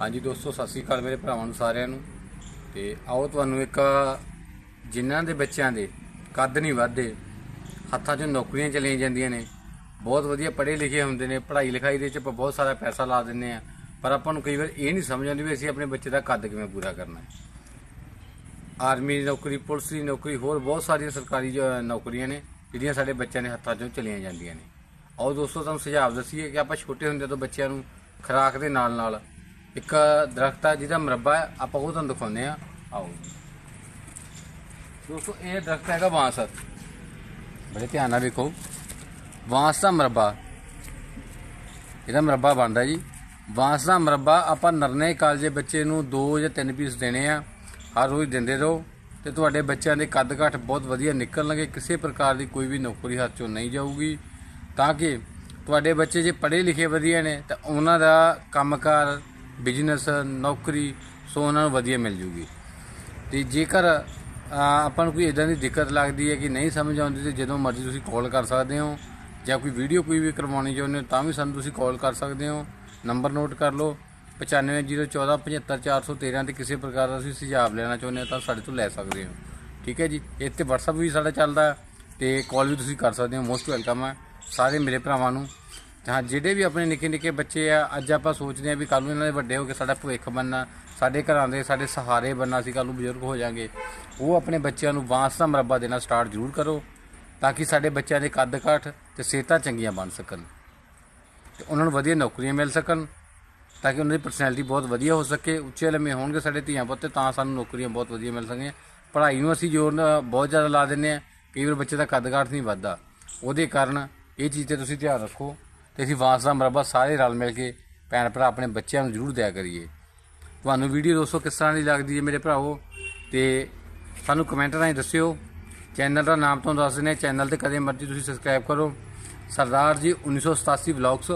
ਹਾਂਜੀ ਦੋਸਤੋ, ਸਤਿ ਸ੍ਰੀ ਅਕਾਲ ਮੇਰੇ ਭਰਾਵਾਂ ਨੂੰ ਸਾਰਿਆਂ ਨੂੰ। ਤੇ ਆਓ ਤੁਹਾਨੂੰ ਇੱਕ ਜਿਨ੍ਹਾਂ ਦੇ ਬੱਚਿਆਂ ਦੇ ਕੱਦ ਨਹੀਂ ਵੱਧਦੇ, ਹੱਥਾਂ 'ਚੋਂ ਨੌਕਰੀਆਂ ਚਲੀਆਂ ਜਾਂਦੀਆਂ ਨੇ। ਬਹੁਤ ਵਧੀਆ ਪੜ੍ਹੇ ਲਿਖੇ ਹੁੰਦੇ ਨੇ, ਪੜ੍ਹਾਈ ਲਿਖਾਈ ਦੇ ਵਿੱਚ ਆਪਾਂ ਬਹੁਤ ਸਾਰਾ ਪੈਸਾ ਲਾ ਦਿੰਦੇ ਆ ਪਰ ਆਪਾਂ ਨੂੰ ਕਈ ਵਾਰ ਇਹ ਨਹੀਂ ਸਮਝ ਆਉਂਦੀ ਵੀ ਅਸੀਂ ਆਪਣੇ ਬੱਚੇ ਦਾ ਕੱਦ ਕਿਵੇਂ ਪੂਰਾ ਕਰਨਾ ਹੈ। ਆਰਮੀ ਦੀ ਨੌਕਰੀ, ਪੁਲਿਸ ਦੀ ਨੌਕਰੀ, ਹੋਰ ਬਹੁਤ ਸਾਰੀਆਂ ਸਰਕਾਰੀ ਨੌਕਰੀਆਂ ਨੇ, ਜਿਹੜੀਆਂ ਸਾਡੇ ਬੱਚਿਆਂ ਦੇ ਹੱਥਾਂ 'ਚੋਂ ਚਲੀਆਂ ਜਾਂਦੀਆਂ ਨੇ। ਆਓ ਦੋਸਤੋ, ਤੁਹਾਨੂੰ ਸੁਝਾਅ ਦੱਸੀਏ ਕਿ ਆਪਾਂ ਛੋਟੇ ਹੁੰਦੇ ਤੋਂ ਬੱਚਿਆਂ ਨੂੰ ਖੁਰਾਕ ਦੇ ਨਾਲ ਨਾਲ ਇੱਕ ਦਰਖਤ ਆ ਜਿਹਦਾ ਮਰਬਾ ਹੈ ਆਪਾਂ ਉਹ ਤੁਹਾਨੂੰ ਦਿਖਾਉਂਦੇ ਆ ਆਓ ਦੋਸਤੋ, ਇਹ ਦਰਖਤ ਹੈਗਾ ਬਾਂਸ। ਬੜੇ ਧਿਆਨ ਨਾਲ ਵੇਖੋ। ਬਾਂਸ ਦਾ ਮਰਬਾ। ਇਹਦਾ ਮਰਬਾ ਬਣਦਾ ਜੀ। ਬਾਂਸ ਦਾ ਮਰਬਾ ਆਪਾਂ ਨਰਨੇ ਕਾਲਜੇ ਬੱਚੇ ਨੂੰ 2 ਜਾਂ 3 ਪੀਸ ਦੇਣੇ ਆ। ਹਰ ਰੋਜ਼ ਦਿੰਦੇ ਰਹੋ। ਤੇ ਤੁਹਾਡੇ ਬੱਚਿਆਂ ਦੇ ਕੱਦ ਘੱਟ ਬਹੁਤ ਵਧੀਆ ਨਿਕਲਣਗੇ। ਕਿਸੇ ਪ੍ਰਕਾਰ ਦੀ ਕੋਈ ਵੀ ਨੌਕਰੀ ਹੱਥ ਚੋਂ ਨਹੀਂ ਜਾਊਗੀ। ਤਾਂ ਕਿ ਤੁਹਾਡੇ ਬੱਚੇ ਜੇ ਪੜ੍ਹੇ ਲਿਖੇ ਵਧੀਆ ਨੇ, ਤਾਂ ਉਹਨਾਂ ਦਾ ਕੰਮਕਾਰ ਬਿਜ਼ਨਸ ਨੌਕਰੀ, ਸੋ ਉਹਨਾਂ ਨੂੰ ਵਧੀਆ ਮਿਲ ਜੂਗੀ। ਤੇ ਜੇਕਰ ਆਪਾਂ ਨੂੰ ਕੋਈ ਇਦਾਂ ਦੀ ਦਿੱਕਤ ਲੱਗਦੀ ਹੈ ਕਿ ਨਹੀਂ ਸਮਝ ਆਉਂਦੀ, ਤੇ ਜਦੋਂ ਮਰਜ਼ੀ ਤੁਸੀਂ ਕਾਲ ਕਰ ਸਕਦੇ ਹੋ, ਜਾਂ ਕੋਈ ਵੀਡੀਓ ਕੋਈ ਵੀ ਕਰਵਾਉਣੀ ਚਾਹੁੰਦੇ ਹੋ, ਤਾਂ ਵੀ ਸਾਨੂੰ ਤੁਸੀਂ ਕਾਲ ਕਰ ਸਕਦੇ ਹੋ। ਨੰਬਰ ਨੋਟ ਕਰ ਲਓ 9501475413 ਤੇ ਕਿਸੇ ਪ੍ਰਕਾਰ ਦਾ ਤੁਸੀਂ ਸੁਝਾਅ ਲੈਣਾ ਚਾਹੁੰਦੇ ਹੋ, ਤਾਂ ਸਾਡੇ ਤੋਂ ਲੈ ਸਕਦੇ ਹੋ। ਠੀਕ ਹੈ ਜੀ? ਇੱਥੇ WhatsApp ਵੀ ਸਾਡਾ ਚੱਲਦਾ ਹੈ, ਤੇ ਕਾਲ ਵੀ ਤੁਸੀਂ ਕਰ ਸਕਦੇ ਹੋ ਮੋਸਟ ਵੈਲਕਮ ਹੈ। ਸਾਰੇ ਮੇਰੇ ਭਰਾਵਾਂ ਨੂੰ ਹਾਂ, ਜਿਹੜੇ ਵੀ ਆਪਣੇ ਨਿੱਕੇ ਨਿੱਕੇ ਬੱਚੇ ਆ, ਅੱਜ ਆਪਾਂ ਸੋਚਦੇ ਆ ਵੀ ਕੱਲ ਨੂੰ ਇਹਨਾਂ ਦੇ ਵੱਡੇ ਹੋ ਕੇ ਸਾਡਾ ਭਵਿੱਖ ਬਣਨਾ, ਸਾਡੇ ਘਰਾਂ ਦੇ ਸਾਡੇ ਸਹਾਰੇ ਬਣਨਾ ਸੀ ਕੱਲ ਨੂੰ ਬਜ਼ੁਰਗ ਹੋ ਜਾਾਂਗੇ, ਉਹ ਆਪਣੇ ਬੱਚਿਆਂ ਨੂੰ ਬਾਂਸ ਦਾ ਮਰਬਾ ਦੇਣਾ ਸਟਾਰਟ ਜ਼ਰੂਰ ਕਰੋ, ਤਾਂ ਕਿ ਸਾਡੇ ਬੱਚਿਆਂ ਦੇ ਕੱਦ ਕਾਠ ਤੇ ਸਿਹਤਾਂ ਚੰਗੀਆਂ ਬਣ ਸਕਣ ਤੇ ਉਹਨਾਂ ਨੂੰ ਵਧੀਆ ਨੌਕਰੀਆਂ ਮਿਲ ਸਕਣ, ਤਾਂ ਕਿ ਉਹਨਾਂ ਦੀ ਪਰਸਨੈਲਿਟੀ ਬਹੁਤ ਵਧੀਆ ਹੋ ਸਕੇ, ਉੱਚੇ ਲੰਮੇ ਹੋਣਗੇ ਸਾਡੇ ਧੀਆਂ ਪੁੱਤ, ਤਾਂ ਸਾਨੂੰ ਨੌਕਰੀਆਂ ਬਹੁਤ ਵਧੀਆ ਮਿਲ ਸਕਦੀਆਂ ਪੜ੍ਹਾਈ ਨੂੰ ਅਸੀਂ ਜ਼ੋਰ ਬਹੁਤ ਜ਼ਿਆਦਾ ਲਾ ਦਿੰਦੇ ਆ ਕਈ ਵਾਰ ਬੱਚੇ ਦਾ ਕੱਦ ਕਾਠ ਨਹੀਂ ਵੱਧਦਾ, ਉਹਦੇ ਕਾਰਨ ਇਹ ਚੀਜ਼ ਤੇ ਤੁਸੀਂ ਧਿਆਨ ਰੱਖੋ। ਤੇ ਅਸੀਂ ਵਾਂਸ ਦਾ ਮਰਬਾ ਸਾਰੇ ਰਲ ਮਿਲ ਕੇ ਭੈਣ ਭਰਾ ਆਪਣੇ ਬੱਚਿਆਂ ਨੂੰ ਜ਼ਰੂਰ ਦਿਆ ਕਰੀਏ। ਤੁਹਾਨੂੰ ਵੀਡੀਓ ਦੋਸਤੋ ਕਿਸ ਤਰ੍ਹਾਂ ਦੀ ਲੱਗਦੀ ਹੈ ਮੇਰੇ ਭਰਾਵੋ? ਤੇ ਸਾਨੂੰ ਕਮੈਂਟ ਰਾਹੀਂ ਦੱਸਿਓ। ਚੈਨਲ ਦਾ ਨਾਮ ਤੁਹਾਨੂੰ ਦੱਸ ਦਿੰਦੇ ਹਾਂ। ਚੈਨਲ ਤੇ ਕਦੇ ਮਰਜ਼ੀ ਤੁਸੀਂ ਸਬਸਕ੍ਰਾਈਬ ਕਰੋ। ਸਰਦਾਰ ਜੀ 1987 ਵਲੌਗਸ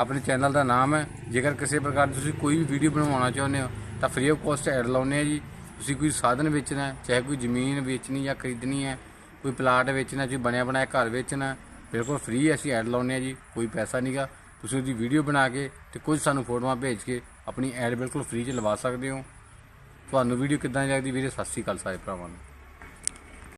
ਆਪਣੇ ਚੈਨਲ ਦਾ ਨਾਮ ਹੈ। ਜੇਕਰ ਕਿਸੇ ਪ੍ਰਕਾਰ ਦੀ ਤੁਸੀਂ ਕੋਈ ਵੀ ਵੀਡੀਓ ਬਣਵਾਉਣਾ ਚਾਹੁੰਦੇ ਹੋ, ਤਾਂ ਫ੍ਰੀ ਆਫ ਕਾਸਟ ਐਡ ਲਾਉਂਦੇ ਆ ਜੀ। ਤੁਸੀਂ ਕੋਈ ਸਾਧਨ ਵੇਚਣਾ ਚਾਹੇ ਕੋਈ ਜ਼ਮੀਨ ਵੇਚਣੀ ਜਾਂ ਖਰੀਦਣੀ ਹੈ, ਕੋਈ ਪਲਾਟ ਵੇਚਣਾ, ਕੋਈ ਬਣਿਆ ਬਣਾਇਆ ਘਰ ਵੇਚਣਾ ਬਿਲਕੁਲ ਫ੍ਰੀ ਅਸੀਂ ਐਡ ਲਾਉਂਦੇ ਆ ਜੀ, ਕੋਈ ਪੈਸਾ ਨਹੀਂਗਾ ਤੁਸੀਂ ਉਹਦੀ ਵੀਡੀਓ ਬਣਾ ਕੇ ਤੇ ਕੁਝ ਸਾਨੂੰ ਫੋਟੋਆਂ ਭੇਜ ਕੇ ਆਪਣੀ ਐਡ ਬਿਲਕੁਲ ਫ੍ਰੀ 'ਚ ਲਵਾ ਸਕਦੇ ਹੋ। ਤੁਹਾਨੂੰ ਵੀਡੀਓ ਕਿੱਦਾਂ ਦੀ ਲੱਗਦੀ ਵੀਰੇ? ਸਤਿ ਸ਼੍ਰੀ ਅਕਾਲ ਸਾਰੇ ਭਰਾਵਾਂ ਨੂੰ।